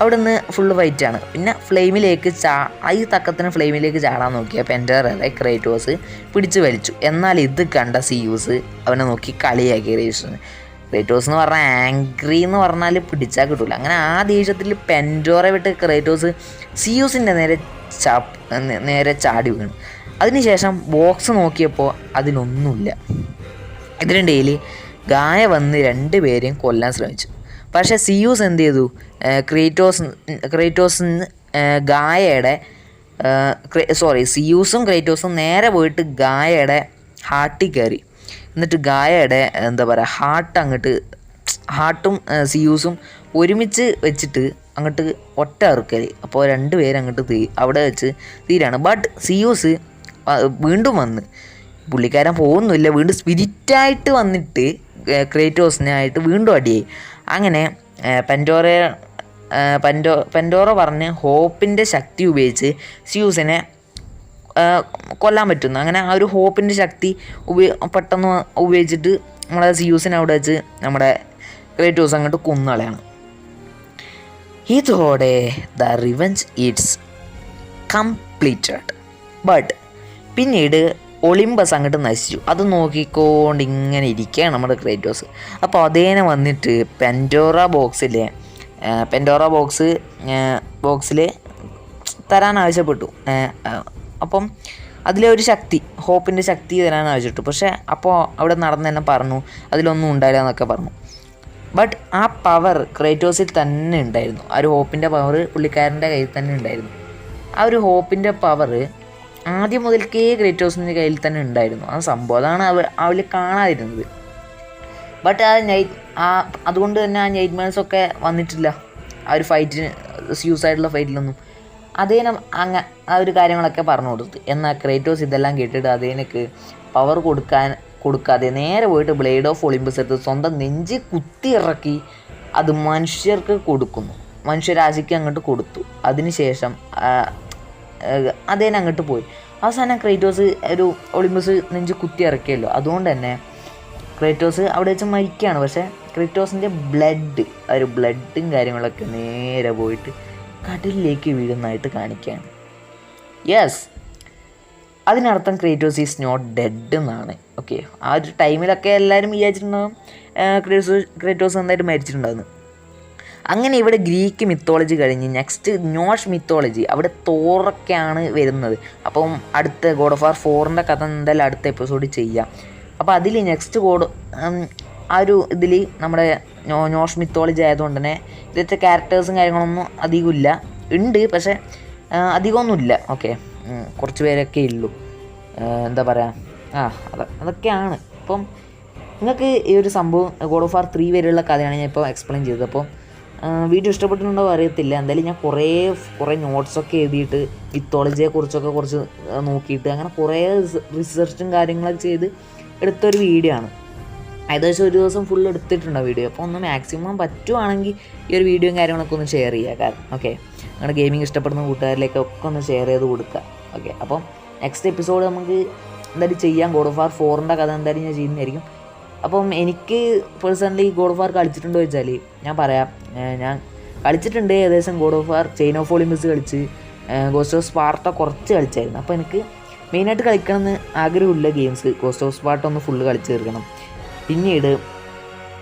അവിടെ നിന്ന് ഫുള്ള് ആണ്. പിന്നെ ഫ്ലെയിമിലേക്ക് ചാ ഈ തക്കത്തിന് ഫ്ലെയിമിലേക്ക് ചാടാൻ നോക്കിയ പെന്ററെ ക്രേറ്റോസ് പിടിച്ചു വലിച്ചു. എന്നാൽ ഇത് കണ്ട സിയൂസ് അവനെ നോക്കി കളിയാക്കി ക്രേറ്റോസിന് ക്രേറ്റോസ് എന്ന് പറഞ്ഞാൽ ആംഗ്രി എന്ന് പറഞ്ഞാൽ പിടിച്ചാൽ കിട്ടില്ല അങ്ങനെ ആ ദേഷ്യത്തിൽ പെന്റോറെ വിട്ട് ക്രേറ്റോസ് സിയൂസിന്റെ നേരെ ചാപ്പ് നേരെ ചാടി വീണു. അതിനുശേഷം ബോക്സ് നോക്കിയപ്പോൾ അതിലൊന്നുമില്ല ഇതിനിടയിൽ ഗായ വന്ന് രണ്ടുപേരെയും കൊല്ലാൻ ശ്രമിച്ചു. പക്ഷേ സിയൂസ് എന്ത് ചെയ്തു? ക്രേറ്റോസ് ക്രേറ്റോസ് ഗായയുടെ സോറി സിയൂസും ക്രേറ്റോസും നേരെ പോയിട്ട് ഗായയുടെ ഹാർട്ടിൽ കയറി. എന്നിട്ട് ഗായയുടെ എന്താ പറയുക ഹാർട്ട് അങ്ങോട്ട് ഹാർട്ടും സിയൂസും ഒരുമിച്ച് വെച്ചിട്ട് അങ്ങോട്ട് ഒറ്റ ഇറക്കൽ അപ്പോൾ രണ്ടുപേരും അങ്ങോട്ട് തീ അവിടെ വെച്ച് തീരാണ്. ബട്ട് സിയൂസ് വീണ്ടും വന്ന്. പുള്ളിക്കാരൻ പോകുന്നില്ല വീണ്ടും സ്പിരിറ്റായിട്ട് വന്നിട്ട് ക്രേറ്റോസിനെ ആയിട്ട് വീണ്ടും അടിയായി. അങ്ങനെ പെൻഡോറ പെന്റോ പെന്റോറ പറഞ്ഞ് ഹോപ്പിന്റെ ശക്തി ഉപയോഗിച്ച് സിയൂസിനെ കൊല്ലാൻ പറ്റുന്നു. അങ്ങനെ ആ ഒരു ഹോപ്പിന്റെ ശക്തി ഉപയോഗ പെട്ടെന്ന് ഉപയോഗിച്ചിട്ട് നമ്മളെ സിയൂസിനെ അവിടെ വെച്ച് നമ്മുടെ ക്രേറ്റോസ് അങ്ങോട്ട് കുന്നളയാണ് ഇതോടെ the revenge it's completed but പിന്നീട് ഒളിമ്പസ് അങ്ങോട്ട് നശിച്ചു. അത് നോക്കിക്കൊണ്ട് ഇങ്ങനെ ഇരിക്കുകയാണ് നമ്മുടെ ക്രേറ്റോസ് അപ്പോൾ അതേനെ വന്നിട്ട് പെൻഡോറ ബോക്സിലെ പെന്റോറ ബോക്സ് ബോക്സിൽ തരാൻ ആവശ്യപ്പെട്ടു. അപ്പം അതിലെ ഒരു ശക്തി ഹോപ്പിന്റെ ശക്തി തരാൻ ആവശ്യപ്പെട്ടു പക്ഷേ അപ്പോൾ അവിടെ നടന്ന് തന്നെ പറഞ്ഞു അതിലൊന്നും ഉണ്ടായില്ല എന്നൊക്കെ പറഞ്ഞു. ബട്ട് ആ പവർ ക്രേറ്റോസിൽ തന്നെ ഉണ്ടായിരുന്നു. ആ ഒരു ഹോപ്പിന്റെ പവർ പുള്ളിക്കാരന്റെ കയ്യിൽ തന്നെ ഉണ്ടായിരുന്നു. ആ ഒരു ഹോപ്പിന്റെ പവർ ആദ്യം മുതൽക്കേ ക്രേറ്റോസിന്റെ കയ്യിൽ തന്നെ ഉണ്ടായിരുന്നു. ആ സംഭവം അതാണ് അവർ അവൾ കാണാതിരുന്നത്. ബട്ട് ആ നൈറ്റ് ആ അതുകൊണ്ട് തന്നെ ആ നൈറ്റ് മാൻസൊക്കെ വന്നിട്ടില്ല. ആ ഒരു ഫൈറ്റിന് യൂസ് ആയിട്ടുള്ള ഫൈറ്റിലൊന്നും അതേനം അങ്ങ ആ ഒരു കാര്യങ്ങളൊക്കെ പറഞ്ഞു കൊടുത്തു. എന്നാൽ ക്രേറ്റോസ് ഇതെല്ലാം കേട്ടിട്ട് അതേനക്ക് പവർ കൊടുക്കാൻ കൊടുക്കാതെ നേരെ പോയിട്ട് ബ്ലേഡ് ഓഫ് ഒളിമ്പസ് എടുത്ത് സ്വന്തം നെഞ്ച് കുത്തി ഇറക്കി അത് മനുഷ്യർക്ക് കൊടുക്കുന്നു. മനുഷ്യരാശിക്ക് അങ്ങോട്ട് കൊടുത്തു. അതിനുശേഷം അതേനെ അങ്ങോട്ട് പോയി. അവസാനം ക്രേറ്റോസ് ഒരു ഒളിമ്പസ് നെഞ്ച് കുത്തി ഇറക്കിയല്ലോ. അതുകൊണ്ട് തന്നെ ക്രേറ്റോസ് അവിടെ വെച്ച് മരിക്കുകയാണ്. പക്ഷേ ക്രേറ്റോസിന്റെ ബ്ലഡ് ആ ഒരു ബ്ലഡും കാര്യങ്ങളൊക്കെ നേരെ പോയിട്ട് കടലിലേക്ക് വീഴുന്നതായിട്ട് കാണിക്കുകയാണ്. യെസ് അതിനർത്ഥം ക്രീറ്റോസ് ഈസ് നോട്ട് ഡെഡ് എന്നാണ്. ഓക്കെ ആ ഒരു ടൈമിലൊക്കെ എല്ലാവരും വിചാരിച്ചിട്ടുണ്ടാകും ക്രിയേറ്റോസ് ക്രിയേറ്റോസ് എന്തായിട്ട് മരിച്ചിട്ടുണ്ടാകുന്നു അങ്ങനെ ഇവിടെ ഗ്രീക്ക് മിത്തോളജി കഴിഞ്ഞ് നെക്സ്റ്റ് നോഷ് മിത്തോളജി അവിടെ തോറൊക്കെയാണ് വരുന്നത്. അപ്പം അടുത്ത ഗോഡ് ഓഫ് ആർ ഫോറിന്റെ കഥ എന്തായാലും അടുത്ത എപ്പിസോഡ് ചെയ്യാം. അപ്പോൾ അതിൽ നെക്സ്റ്റ് ഗോഡ് ആ ഒരു ഇതിൽ നമ്മുടെ നോഷ് മിത്തോളജി ആയതുകൊണ്ട് തന്നെ ഇതിലത്തെ ക്യാരക്ടേഴ്സും കാര്യങ്ങളൊന്നും അധികമില്ല. ഉണ്ട് പക്ഷേ അധികമൊന്നുമില്ല. ഓക്കെ കുറച്ച് പേരൊക്കെ ഉള്ളൂ. എന്താ പറയുക ആ അത് അതൊക്കെയാണ്. ഇപ്പം നിങ്ങൾക്ക് ഈ ഒരു സംഭവം ഗോഡ് ഓഫ് ആർ ത്രീ വരെയുള്ള കഥയാണ് ഞാൻ ഇപ്പോൾ എക്സ്പ്ലെയിൻ ചെയ്തത്. അപ്പോൾ വീഡിയോ ഇഷ്ടപ്പെട്ടിട്ടുണ്ടോ അറിയത്തില്ല. എന്തായാലും ഞാൻ കുറേ കുറേ നോട്ട്സൊക്കെ എഴുതിയിട്ട് മിത്തോളജിയെ കുറിച്ചൊക്കെ കുറച്ച് നോക്കിയിട്ട് അങ്ങനെ കുറേ റിസർച്ചും കാര്യങ്ങളൊക്കെ ചെയ്ത് എടുത്തൊരു വീഡിയോ ആണ്. ഏകദേശം ഒരു ദിവസം ഫുൾ എടുത്തിട്ടുണ്ട് വീഡിയോ അപ്പോൾ ഒന്ന് മാക്സിമം പറ്റുവാണെങ്കിൽ ഈ ഒരു വീഡിയോയും കാര്യങ്ങളൊക്കെ ഒന്ന് ഷെയർ ചെയ്യുക കാരണം ഓക്കെ നിങ്ങളുടെ ഗെയിമിംഗ് ഇഷ്ടപ്പെടുന്ന കൂട്ടുകാരിലേക്കൊക്കെ ഒന്ന് ഷെയർ ചെയ്ത് കൊടുക്കുക ഓക്കെ അപ്പം നെക്സ്റ്റ് എപ്പിസോഡ് നമുക്ക് എന്തായാലും ചെയ്യാം. ഗോഡ് ഓഫ് ആർ ഫോറിന്റെ കഥ എന്തായാലും ഞാൻ ചെയ്യുന്നതായിരിക്കും. അപ്പം എനിക്ക് പേഴ്സണലി ഗോഡ് ഓഫ് ആർ കളിച്ചിട്ടുണ്ടോ വെച്ചാൽ ഞാൻ പറയാം. ഞാൻ കളിച്ചിട്ടുണ്ട്. ഏകദേശം god of war chain of Olympics കളിച്ച് ഗോസ്റ്റ് ഓഫ് സ്പാർട്ട കുറച്ച് കളിച്ചായിരുന്നു. അപ്പോൾ എനിക്ക് മെയിനായിട്ട് കളിക്കണമെന്ന് ആഗ്രഹമില്ല ഗെയിംസ് ഗോസ്റ്റ് ഓഫ് സ്പാർട്ട ഒന്ന് ഫുള്ള് കളിച്ച് തീർക്കണം. പിന്നീട്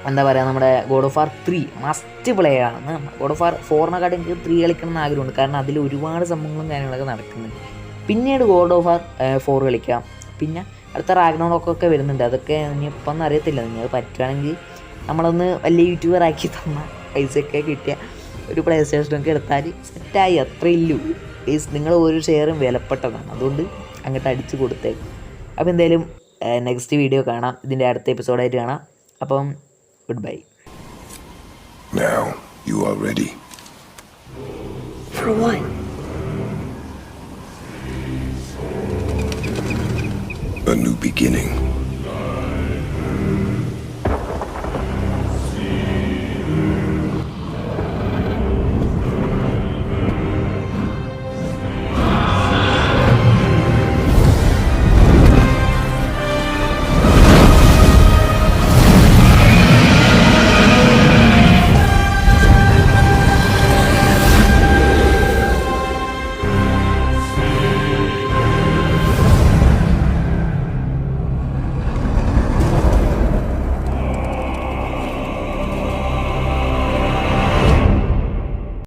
എന്താ പറയുക നമ്മുടെ god of war three must play ആണ് ഗോഡ് ഓഫ് ആർ ഫോറിനെക്കാട്ടും എനിക്ക് ത്രീ കളിക്കണം എന്ന് ആഗ്രഹമുണ്ട്. കാരണം അതിൽ ഒരുപാട് സംഭവങ്ങളും കാര്യങ്ങളൊക്കെ നടക്കുന്നുണ്ട്. പിന്നീട് ഗോഡ് ഓഫ് ആർ ഫോർ കളിക്കാം. പിന്നെ അടുത്ത റാഗ്നോളൊക്കെ വരുന്നുണ്ട്. അതൊക്കെ ഇനിയിപ്പം അറിയത്തില്ല. നിങ്ങൾ പറ്റുകയാണെങ്കിൽ നമ്മളൊന്ന് വലിയ യൂട്യൂബർ ആക്കി തന്ന പൈസയൊക്കെ കിട്ടിയ ഒരു പ്ലേ സ്റ്റേഷനൊക്കെ എടുത്താൽ സെറ്റായി. അത്രയില്ലു പ്ലീസ് നിങ്ങൾ ഓരോ ഷെയറും വിലപ്പെട്ടതാണ്. അതുകൊണ്ട് അങ്ങോട്ട് അടിച്ചു കൊടുത്തേക്കും. അപ്പോൾ എന്തായാലും നെക്സ്റ്റ് വീഡിയോ കാണാം ഇതിന്റെ അടുത്ത എപ്പിസോഡായിട്ട് കാണാം അപ്പം good bye Now you are ready. For what? A new beginning.